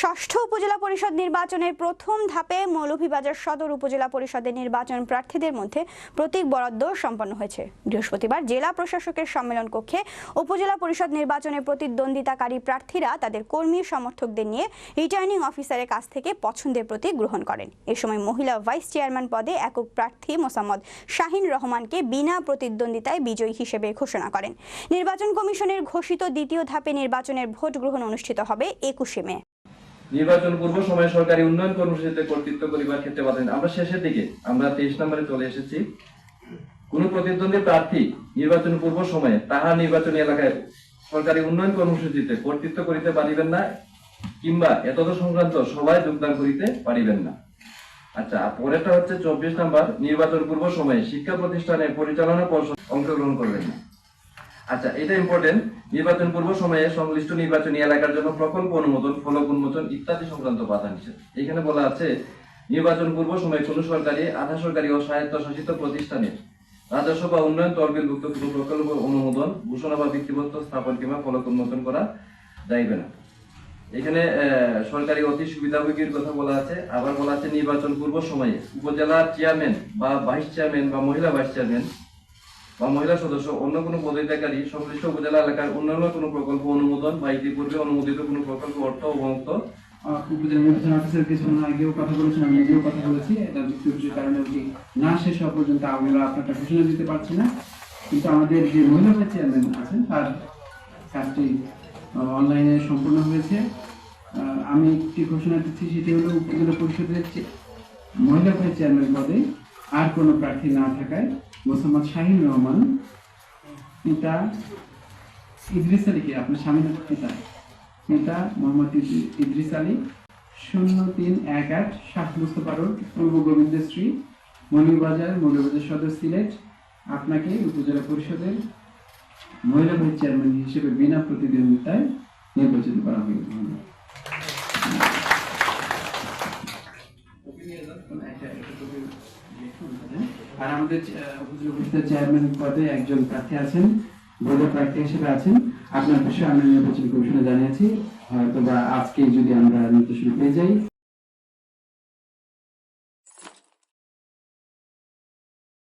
ষষ্ঠ উপজেলা পরিষদ নির্বাচনের প্রথম ধাপে মৌলভীবাজার সদর উপজেলা পরিষদের নির্বাচন প্রার্থীদের মধ্যে প্রতীক বরাদ্দ সম্পন্ন হয়েছে। বৃহস্পতিবার জেলা প্রশাসকের সম্মেলন কক্ষে উপজেলা পরিষদ নির্বাচনে প্রতিদ্বন্দ্বিতাকারী প্রার্থীরা তাদের কর্মী সমর্থকদের নিয়ে রিটার্নিং অফিসারের কাছ থেকে পছন্দের প্রতীক গ্রহণ করেন। এ সময় মহিলা ভাইস চেয়ারম্যান পদে একক প্রার্থী মোসাম্মদ শাহিন রহমানকে বিনা প্রতিদ্বন্দ্বিতায় বিজয়ী হিসেবে ঘোষণা করেন। নির্বাচন কমিশনের ঘোষিত দ্বিতীয় ধাপে নির্বাচনের ভোট গ্রহণ অনুষ্ঠিত হবে একুশে মে। নির্বাচন পূর্ব সময়ে সরকারি উন্নয়ন কর্মসূচিতে কর্তৃত্ব করিবার ক্ষেত্রে বাধা। আমরা শেষের দিকে, আমরা তেইশ নম্বরে চলে এসেছি। কোন প্রতিদ্বন্দ্বী প্রার্থী নির্বাচন পূর্ব সময়ে তাহার নির্বাচনী এলাকায় সরকারি উন্নয়ন কর্মসূচিতে কর্তৃত্ব করিতে পারিবেন না, কিংবা এতদ সংক্রান্ত সভায় যোগদান করিতে পারিবেন না। আচ্ছা পরেরটা হচ্ছে চব্বিশ নাম্বার, নির্বাচন পূর্ব সময়ে শিক্ষা প্রতিষ্ঠানে পরিচালনা পর্ষদ অংশগ্রহণ করবেন না। আচ্ছা এটা ইম্পর্টেন্ট নির্বাচন পূর্ব সময়ে সংশ্লিষ্ট নির্বাচনী এলাকার জন্য প্রকল্প অনুমোদন, ফলক উন্মোচন ইত্যাদি সংক্রান্ত বাধা নিষেধ। এখানে বলা আছে, নির্বাচন পূর্ব সময়ে কোন সরকারি, আধা সরকারি ও স্বায়ত্তশাসিত প্রতিষ্ঠানের রাজস্ব বা উন্নয়ন তরবিলভুক্ত কোনো প্রকল্প অনুমোদন, ঘোষণা বা ভিত্তিবদ্ধ স্থাপন কিংবা ফলক উন্মোচন করা যাইবে না। এখানে সরকারি অতি সুবিধাভোগীর কথা বলা আছে। আবার বলা আছে, নির্বাচন পূর্ব সময়ে উপজেলার চেয়ারম্যান বা ভাইস চেয়ারম্যান বা মহিলা ভাইস চেয়ারম্যান বা মহিলা সদস্য, অন্য কোনো পদত্যাগকারী সংশ্লিষ্ট উপজেলা এলাকার অন্যান্য কোনো প্রকল্প অনুমোদন বা ইতিপূর্বে অনুমোদিত কোনো প্রকল্প, অর্থ অবমুক্ত আগেও কথা বলেছেন, আমি আগেও কথা বলেছি, এটা কারণে না শেষ ঘোষণা দিতে পারছি না। কিন্তু আমাদের যে মহিলা কাজটি অনলাইনে হয়েছে। আমি একটি ঘোষণা দিচ্ছি, সেটি হলো উপজেলা পরিষদের মহিলা ভাইস চেয়ারম্যান পদে আর কোনো প্রার্থী না থাকায় মোসাম্মদ শাহিন রহমান পিতা ইদ্রিস আলীকে আপনার স্বামীর পিতা পিতা মোহাম্মদ ইদ্রি- ইদ্রিস আলী শূন্য তিন এক আট শাহ মুস্তফা রোড, পূর্ব গোবিন্দশ্রী মৌলভীবাজার মৌলভীবাজার সদর সিলেট, আপনাকে উপজেলা পরিষদের মহিলা ভাইস চেয়ারম্যান হিসেবে বিনা প্রতিদ্বন্দ্বিতায় নির্বাচিত করা হয়েছে। আর আমাদের আহ, চেয়ারম্যান পদে একজন প্রার্থী আছেন বৈধ প্রার্থী হিসেবে আছেন। আপনার বিষয়ে আমি নির্বাচন কমিশনে জানিয়েছি হয়তো বা আজকে যদি আমরা নির্দেশনা পেয়ে যাই